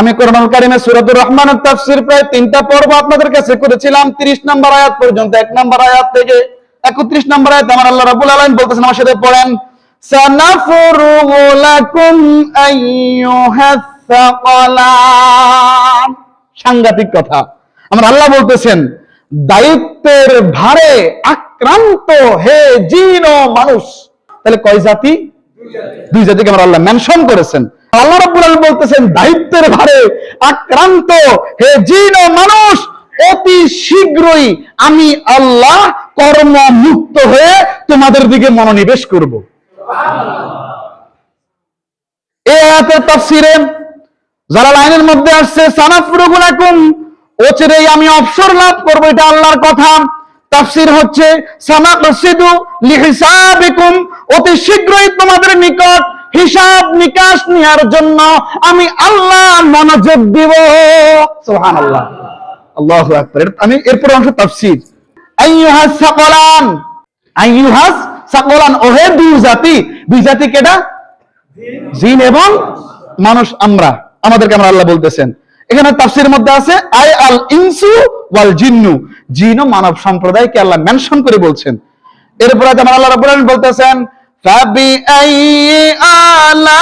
আমি কোরআনুল কারিমে সূরাতুর রহমানের তাফসীর প্রায় তিনটা পর্ব আপনাদের কাছে করেছিলাম। 30 নম্বর আয়াত পর্যন্ত, এক নম্বর আয়াত থেকে 31 নম্বর আয়াত আমার আল্লাহ রাব্বুল আলামিন বলতেছেন, আমার সাথে পড়েন। সানাফরুগু লাকুম আইয়ুহাস সাংঘাতিক কথা। আমার আল্লাহ বলতেছেন, দায়িত্বের ভারে আক্রান্ত হে জিন মানুষ। তাহলে কয় জাতি? দুই জাতিকে আমার আল্লাহ মেনশন করেছেন। আল্লাহ বলতেছেন দায়িত্বের ভারে আক্রান্ত, হে জিন মানুষ, অতি শীঘ্রই আমি আল্লাহ কর্ম মুক্ত হয়ে তোমাদের দিকে মনোনিবেশ করব। যারা লাইনের মধ্যে আসছে সানাফরুগুলাকুম ওচরেই আমি অবসর লাভ করব, এটা আল্লাহর কথা। তাফসীর হচ্ছে সানাকসিদু লিহিসাবিকুম, অতি শীঘ্রই তোমাদের নিকট হিসাব নিকাশ নেওয়ার জন্য আমি আল্লাহ মনোযোগ দিব। সুবহানাল্লাহ। আল্লাহু এর- আমি এরপর অংশ তাফসীর। আইয়ুহাস সাকলান। ওহে দুই জাতি। দুই জাতি কেডা? জিন এবং মানুষ আমরা। আমাদেরকে আমরা আল্লাহ বলতেছেন। এখানে তাফসির মধ্যে আছে আই আল ইনসু ওয়াল জিন্নু। জিন মানব সম্প্রদায়কে আল্লাহ মেনশন করে বলছেন। এরপর আমার আল্লাহ রাব্বুল আলামিন বলতেছেন আইয়ি আলাই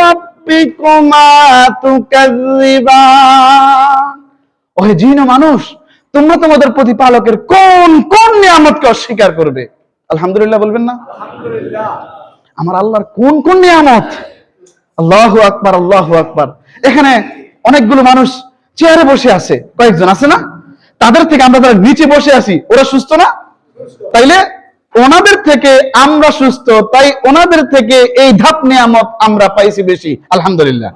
রাব্বিকুমা তুকাযযিবান ওহে জিন মানুষ তোমরা তোমাদের প্রতিপালকের কোন কোন নিয়ামতকে অস্বীকার করবে? আলহামদুলিল্লাহ বলবেন না? আমার আল্লাহর কোন কোন নিয়ামত? আল্লাহ আকবার আল্লাহ আকবার। এখানে অনেকগুলো মানুষ চেয়ারে বসে আছে। কয়েকজন আছে না? তাদের থেকে আমরা যারা নিচে বসে আছি ওরা সুস্থ না? তাইলে ওনাদের থেকে আমরা সুস্থ, তাই ওনাদের থেকে এই ধাপ নিয়ামত আমরা পাইছি বেশি, আলহামদুলিল্লাহ।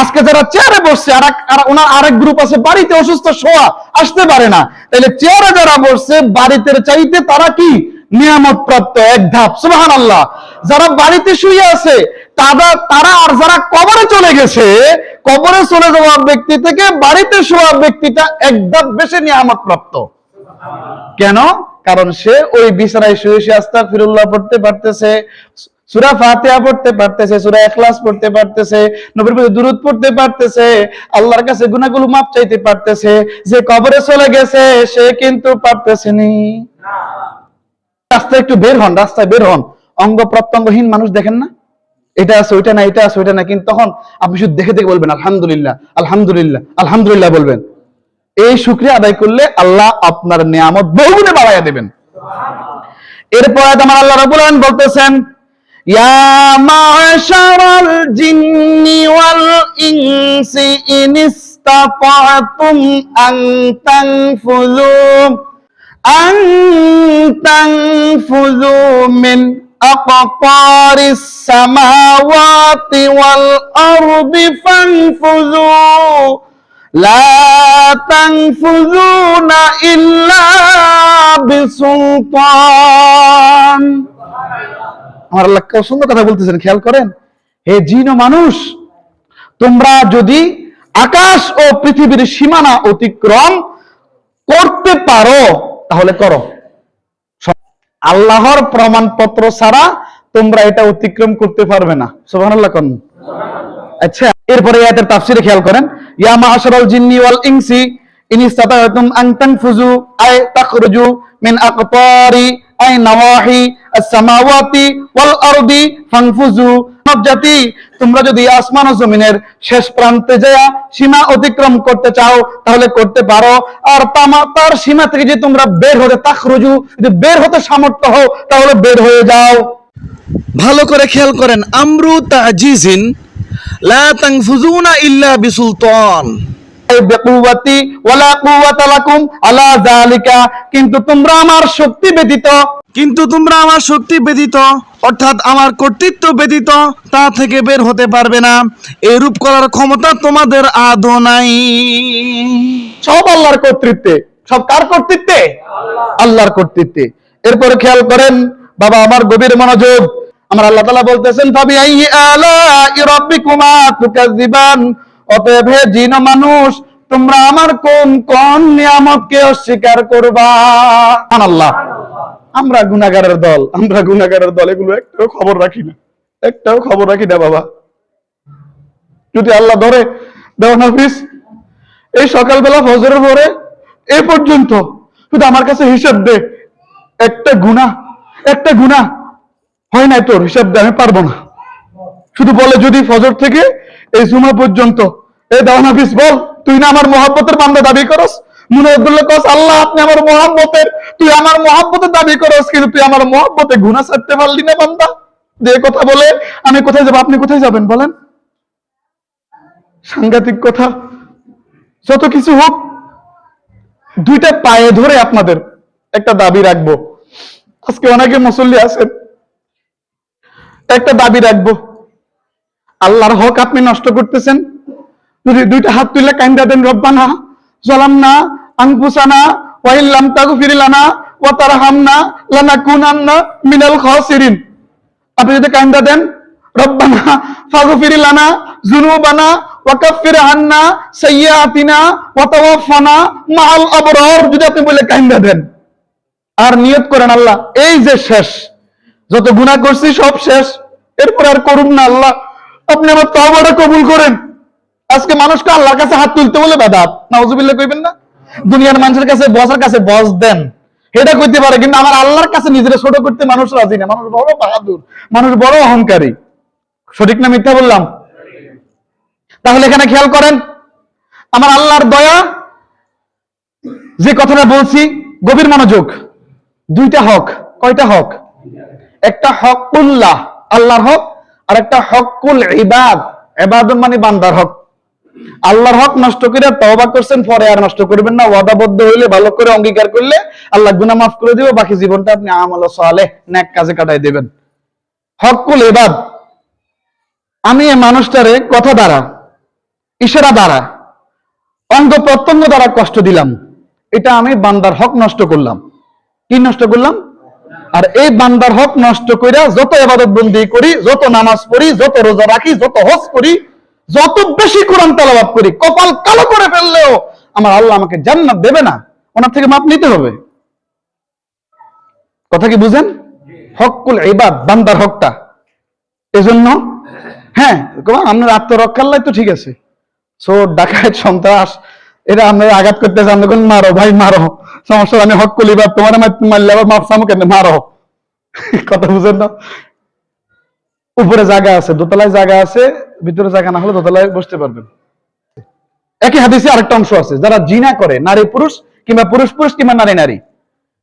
আজকে যারা চেয়ারে বসছে আর ওনার আরেক গ্রুপ আছে, বাড়িতে অসুস্থ শোয়া, আসতে পারে না। তাহলে চেয়ারে যারা বসছে, বাড়িতে চাইতে তারা কি? নিয়ামত প্রাপ্ত এক ধাপ সুবাহান আল্লাহ যারা বাড়িতে শুয়ে আছে তারা তারা আর যারা কবরে চলে গেছে, কবরে চলে যাওয়া ব্যক্তি থেকে বাড়িতে শোয়া ব্যক্তিটা এক ধাপ বেশি নিয়ামত প্রাপ্ত কেন? কারণ সে ওই বিছানায় শুয়ে শুয়ে আস্তা ফিরুল্লাহ পড়তে পারতেছে, সুরা ফাতিহা পড়তে পারতেছে, সুরা এখলাস পড়তে পারতেছে, নবীর প্রতি দুরূদ পড়তে পারতেছে, আল্লাহর কাছে গুনাহগুলো মাপ চাইতে পারতেছে, যে কবরে চলে গেছে, সে কিন্তু পারতেছে নি রাস্তায় একটু বের হন, রাস্তায় বের হন। অঙ্গ প্রত্যঙ্গহীন মানুষ দেখেন না? এটা আছে, ওইটা না এটা আছে, ওইটা না কিন্তু তখন আপনি শুধু দেখে দেখে বলবেন, আলহামদুলিল্লাহ আলহামদুলিল্লাহ আলহামদুলিল্লাহ বলবেন। এই শুক্রিয়া আদায় করলে আল্লাহ আপনার নিয়ামত বহুগুণে বাড়াইয়া দেবেন এরপর আমার আল্লাহ রাব্বুল আলামিন বলতেছেন ইয়া মাশারাল জিন্নি ওয়াল ইনসি ইন ইসতাতাতুম আন তানফুযু আন তানফুযু মিন أقطار السماوات والأرض فانفذوا لا تنفذون إلا بسلطان আমার আল্লাহ কত সুন্দর কথা বলতেছেন খেয়াল করেন হে জিন ও মানুষ তোমরা যদি আকাশ ও পৃথিবীর সীমানা অতিক্রম করতে পারো তাহলে করো আল্লাহর প্রমাণপত্র ছাড়া তোমরা এটা অতিক্রম করতে পারবে না সুবহানাল্লাহ কোন আচ্ছা এরপরে আয়াতের তাফসিরে খেয়াল করেন ইয়া জিন্নি ওয়াল ইনসি ইন আন আই তাখরুজু মিন আকতারি আই নাওয়াহি আস-সামাওয়াতি ওয়াল আরদি ফানফুজু মানব জাতি তোমরা যদি আসমান ও জমিনের শেষ প্রান্তে যায় সীমা অতিক্রম করতে চাও, তাহলে করতে পারো। আর তামা, তার সীমা থেকে যে তোমরা বের হতে, তাখরুজু, যদি বের হতে সামর্থ্য হও, তাহলে বের হয়ে যাও। ভালো করে খেয়াল করেন, আমরু তাজিজিন লা তানফুজুনা ইল্লা বিসুলতান। ওয়ালা কুওয়াতা লাকুম আলা যালিকা। কিন্তু তোমরা আমার শক্তি ব্যতীত। কিন্তু তোমরা আমার শক্তি ব্যতীত অর্থাৎ আমার কর্তৃত্ব ব্যতীত তা থেকে বের হতে পারবে না। এরূপ করার ক্ষমতা তোমাদের আদৌ নাই। সব আল্লাহর কর্তৃত্বে। সব কার কর্তৃত্বে? আল্লাহর কর্তৃত্বে। এরপরে খেয়াল করেন বাবা আমার গভীর মনোযোগ। আমার আল্লাহ তাআলা বলতেছেন ফাবি আইয়ি আলা রাব্বিকুমা তুকাযিবান। অতএব হে জিন মানুষ, তোমরা আমার কোন কোন নিয়ামতকে অস্বীকার করবা? সুবহানাল্লাহ। আমরা গুনাহগারের দল, আমরা গুনাহগারের দল, এগুলো একটাও খবর রাখি না। একটাও খবর রাখি না, বাবা। যদি আল্লাহ ধরে দেওয়ান হাফিজ এই সকালবেলা ফজরের পরে এ পর্যন্ত। শুধু আমার কাছে হিসাব দে, একটা গুণা একটা গুণা হয় নাই তোর? হিসাব আমি পারব না। শুধু বলে যদি ফজর থেকে এই জুমা পর্যন্ত। এই হাফিজ বল, তুই না আমার মহাব্বতের বান্দা দাবি করস? মনে আব্দুল্লাহ কস, আল্লাহ, আপনি আমার মহাব্বতের, তুই আমার মহাব্বতের দাবি করস, কিন্তু তুই আমার মহাব্বতে গুণা ছাড়তে পারলি না বান্দা। যে কথা বলে, আমি কোথায় যাব, আপনি কোথায় যাবেন, বলেন? সাংঘাতিক কথা। যত কিছু হোক, দুইটা পায়ে ধরে আপনাদের একটা দাবি রাখব। আজকে অনেকে মুসল্লি আছেন একটা দাবি রাখব। আল্লাহর হক আপনি নষ্ট করতেছেন। যদি দুইটা হাত তুলে কাইন্দা দেন, রব্বানা, জলামনা, আনফুসানা ওয়াইল্লাম তাগফিরিলানা ওয়া তারহামনা লানাকুনান্না মিনাল খাসিরিন। আপনি যদি কাইন্দা দেন, রব্বানা, ফাগফির লানা যুনুবানা ওয়া কাফির আন্না সাইয়্যাতিনা ওয়া তাওয়াফানা মাআল আবরার। যদি আপনি বলে দেন, আর নিয়ত করেন আল্লাহ, এই যে শেষ। যত গুনাহ করছি সব শেষ। এরপর আর করুন না আল্লাহ। আপনি আমার তওবাটা কবুল করেন। আজকে মানুষকে আল্লাহর কাছে হাত তুলতে বলে বেদাত নাউজুবিল্লাহ কইবেন না? দুনিয়ার মানুষের কাছে, বসার কাছে বস দেন। এটা করতে পারে, কিন্তু আমার আল্লাহর কাছে নিজের ছোট করতে মানুষ রাজি না। মানুষ বড় বাহাদুর, মানুষ বড় অহংকারী। সঠিক না মিথ্যা বললাম? তাহলে এখানে খেয়াল করেন, আমার আল্লাহর দয়া, যে কথাটা বলছি, গভীর মনোযোগ। দুইটা হক, কয়টা হক? একটা হকুল্লাহ আল্লাহর হক, আর একটা হকুল ইবাদ এবাদত মানে বান্দার হক। আল্লাহর হক নষ্ট করে তওবা করছেন, পরে আর নষ্ট করবেন না। ওয়াদাবদ্ধ হইলে, ভালো করে অঙ্গীকার করলে আল্লাহ গুনাহ মাফ করে দিবে, বাকি জীবনটা আপনি আমল সালেহ নেক কাজে কাটাই দেবেন। হকুল ইবাদ। আমি এই মানুষটারে কথা দ্বারা, ইশারা দ্বারা অঙ্গ প্রত্যঙ্গ দ্বারা কষ্ট দিলাম। এটা আমি বান্দার হক নষ্ট করলাম। কি নষ্ট করলাম? আর এই বান্দার হক নষ্ট কইরা যত এবাদত বন্দি করি, যত নামাজ পড়ি, যত রোজা রাখি, যত হজ করি, যত বেশি কোরআন তেলাওয়াত করি, কপাল কালো করে ফেললেও আমার আল্লাহ আমাকে জান্নাত দেবে না। ওনার থেকে মাপ নিতে হবে। কথা কি বুঝেন? হকুল ইবাদ, বান্দার হকটা। এজন্য হ্যাঁ আপনার আত্মরক্ষার লাই তো ঠিক আছে। চোর, ডাকাত, সন্ত্রাস এটা আপনারা আঘাত করতে চান তখন মারো ভাই, মারো। সমস্যা আমি হক কলি বা তোমার মারলে আবার মাপ সামু কেন মারো। কথা বুঝেন না? উপরে জায়গা আছে, দোতলায় জায়গা আছে, ভিতরে জায়গা না হলে দোতলায় বসতে পারবেন। একই হাদিসে আরেকটা অংশ আছে, যারা জিনা করে, নারী পুরুষ কিংবা পুরুষ পুরুষ কিংবা নারী নারী,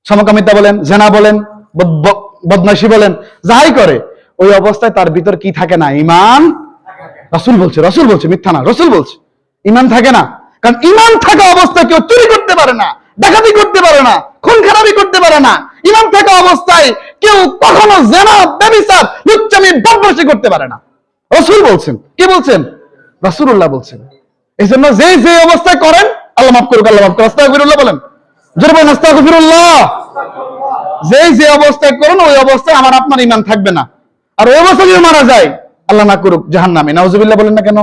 সমকামিতা বলেন, জেনা বলেন বদ- বদমাইশি বলেন, যাই করে, ওই অবস্থায় তার ভিতর কি থাকে না? ইমান? রসুল বলছে রসুল বলছে, মিথ্যা না, রসুল বলছে, ইমান থাকে না। কারণ ইমান থাকা অবস্থায় কেউ চুরি করতে পারে না, ডাকাতি করতে পারে না খুন খারাপি করতে পারে না। ইমান থাকা অবস্থায় কেউ কখনো জেনা ব্যবিচার লুচ্চামি, বদমাশি করতে পারে না। রসুল বলছেন, কি বলছেন? রসুল্লাহ বলছেন এই জন্য যে যে অবস্থায় করেন, আল্লাহ মাফ করুক, আল্লাহ মাফ করুক। আস্তাগফিরুল্লাহ বলেন। জোরে বলেন, আস্তাগফিরুল্লাহ। যেই যে অবস্থায় করুন, ওই অবস্থায় আমার, আপনার ইমান থাকবে না। আর ওই অবস্থায় যদি মারা যায়, আল্লাহ না করুক জাহান নামে নাউজুবিল্লাহ বলেন না কেন?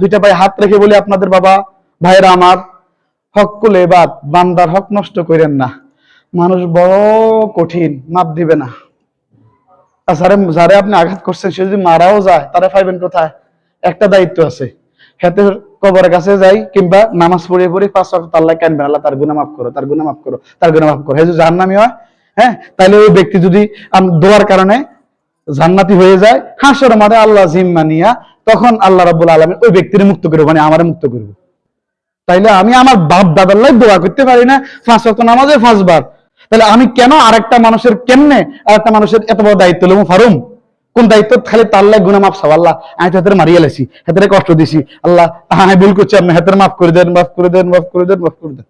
দুইটা ভাই হাত রেখে বলি আপনাদের বাবা ভাইরা আমার হকুল এবাদ বান্দার হক নষ্ট করেন না। মানুষ বড় কঠিন, মাপ দিবে না। আপনি আঘাত করছেন, সে যদি মারাও যায়, তারা পাইবেন কোথায়? একটা দায়িত্ব আছে। হাতে কবরের কাছে যাই, কিংবা নামাজ পড়ে পড়ে পাঁচ ওয়াক্ত আল্লাহ কানবেন, আল্লাহ তার গুনাহ মাফ করো, তার গুনাহ মাফ করো, তার মাফ করো। হে যদি হয় হ্যাঁ? তাহলে ওই ব্যক্তি যদি দোয়ার কারণে জান্নাতি হয়ে যায় হাসর মাঠে আল্লাহ জিম্মা নিয়া তখন আল্লাহ রাব্বুল আলামিন ওই ব্যক্তির মুক্ত করব মানে আমারে মুক্ত করব। তাইলে আমি আমার বাপ দাদার লাই দোয়া করতে পারি না পাঁচ ওয়াক্ত নামাজে পাঁচবার। তাহলে আমি কেন আরেকটা মানুষের কেমনে আরেকটা মানুষের এত বড় দায়িত্ব লম ফারুম? কোন দায়িত্ব? খালি তার লাই গুনা মাফ চাও। আল্লাহ আমি তো হাতের মারিয়ে লেছি হাতের কষ্ট দিছি। আল্লাহ আমি ভুল করছি আপনি হাতের মাফ করে দেন মাফ করে দেন মাফ করে দেন মাফ করে দেন।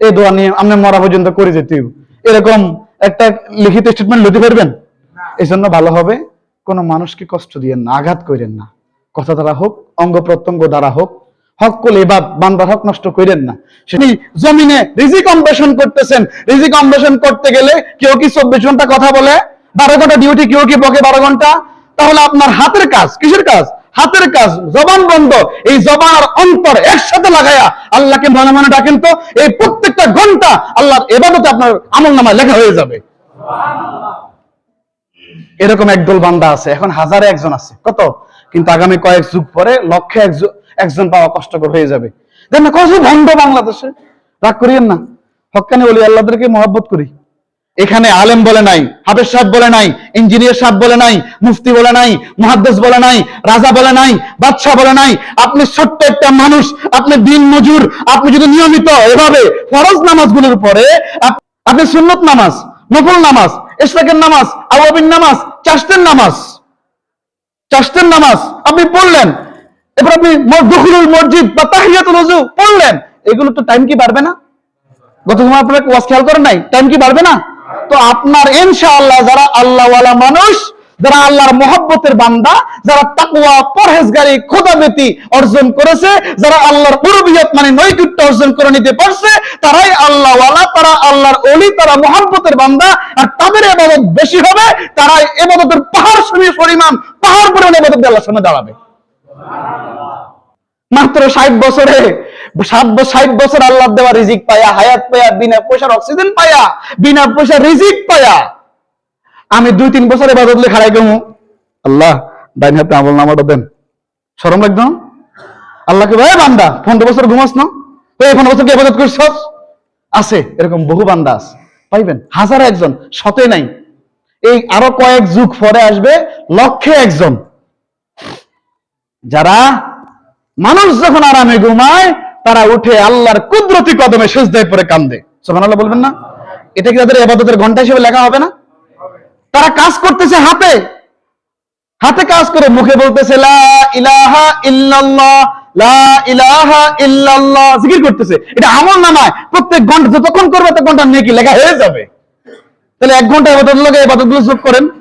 এই দোয়া নিয়ে আপনি মরা পর্যন্ত করে যেতে এরকম একটা লিখিত স্টেটমেন্ট লইতে পারবেন? এই জন্য ভালো হবে কোনো মানুষকে কষ্ট দিয়েন না আঘাত করেন না। কথা দ্বারা হোক, অঙ্গ প্রত্যঙ্গ দ্বারা হোক, হক করলে এবার বান্দার হক নষ্ট করেন না। সেটি জমিনে রিজিক অন্বেষণ করতেছেন। রিজিক অন্বেষণ করতে গেলে কেউ কি চব্বিশ ঘণ্টা কথা বলে? বারো ঘণ্টা ডিউটি কেউ কি বকে বারো ঘণ্টা? তাহলে আপনার হাতের কাজ, কিসের কাজ? হাতের কাজ, জবান বন্ধ। এই জবান আর অন্তর একসাথে লাগায়া আল্লাহকে মনে মনে ডাকেন তো, এই প্রত্যেকটা ঘণ্টা আল্লাহর এবাদতে আপনার আমল নামায় লেখা হয়ে যাবে। এরকম একদল বান্দা আছে, এখন হাজারে একজন আছে। কত? কিন্তু আগামী কয়েক যুগ পরে লক্ষে একজন পাওয়া কষ্টকর হয়ে যাবে। দেখ না, কত ভণ্ড বাংলাদেশে। রাগ করিয়েন না। হক্কানি বলি আল্লাহদেরকে মহব্বত করি। এখানে আলেম বলে নাই, হাফেজ সাহেব বলে নাই, ইঞ্জিনিয়ার সাহেব বলে নাই, মুফতি বলে নাই, মুহাদ্দিস বলে নাই, রাজা বলে নাই, বাদশাহ বলে নাই। আপনি ছোট্ট একটা মানুষ, আপনি দিন মজুর, আপনি যদি নিয়মিত এভাবে ফরজ নামাজগুলোর পরে আপনি সুন্নত নামাজ, নফল নামাজ ইশরাকের নামাজ আওয়াবিন নামাজ চাষতের নামাজ চাষতের নামাজ আপনি পড়লেন, এবার আপনি দখলুল মসজিদ বা তাহিয়াতুল ওযু পড়লেন, এগুলো তো টাইম কি বাড়বে না? গত সময় আপনারা ওয়াজ খেয়াল করেন নাই? টাইম কি বাড়বে না? তো আপনার ইনশাআল্লাহ যারা আল্লাহওয়ালা মানুষ যারা আল্লাহর মহব্বতের বান্দা, যারা তাকওয়া, পরহেজগারি খোদাবেতি অর্জন করেছে, যারা আল্লাহর উরুবিয়ত মানে নৈকট্য অর্জন করে নিতে পারছে, তারাই আল্লাহওয়ালা, তারা আল্লাহর অলি তারা মহব্বতের বান্দা, আর তাদের এবাদত বেশি হবে তারা এবাদতের পাহাড় সমি পরিমাণ, পাহাড় পরিমাণ এবাদত আল্লাহর সামনে দাঁড়াবে। মাত্র ষাট বছরে, সাত ষাট বছর আল্লাহ দেওয়া রিজিক পায়া হায়াত পায়া বিনা পয়সার অক্সিজেন পায়া বিনা পয়সার রিজিক পায়া আমি দুই, তিন বছরে বাদলে খারাই গেমু আল্লাহ, ডাইন হাতে আমল নামাটা দেন। সরম লাগতো? আল্লাহকে ভাই বান্দা, পনেরো বছর ঘুমাস না? এই পনেরো বছর কি ইবাদত করছস আছে, এরকম বহু বান্দা আছে। পাইবেন? হাজার একজন, শতে নাই। এই আরও কয়েক যুগ পরে আসবে লক্ষে একজন। যারা মানুষ যখন আরামে ঘুমায়, তারা উঠে আল্লাহর কুদরতি কদমে সেজদায় পরে কান্দে। সুবহানাল্লাহ বলবেন না? এটা কি তাদের ইবাদতের ঘণ্টা হিসেবে লেখা হবে না? তারা কাজ করতেছে হাতে। হাতে কাজ করে মুখে বলতেছে, লা ইলাহা ইল্লাল্লাহ, লা ইলাহা ইল্লাল্লাহ। জিকির করতেছে। এটা আমল নামায় প্রত্যেক ঘণ্টা যতক্ষণ করবে, ততক্ষণ তার নেকি লেখা হয়ে যাবে। তাহলে এক ঘণ্টা ইবাদত লাগে ইবাদতগুলো যোগ করেন।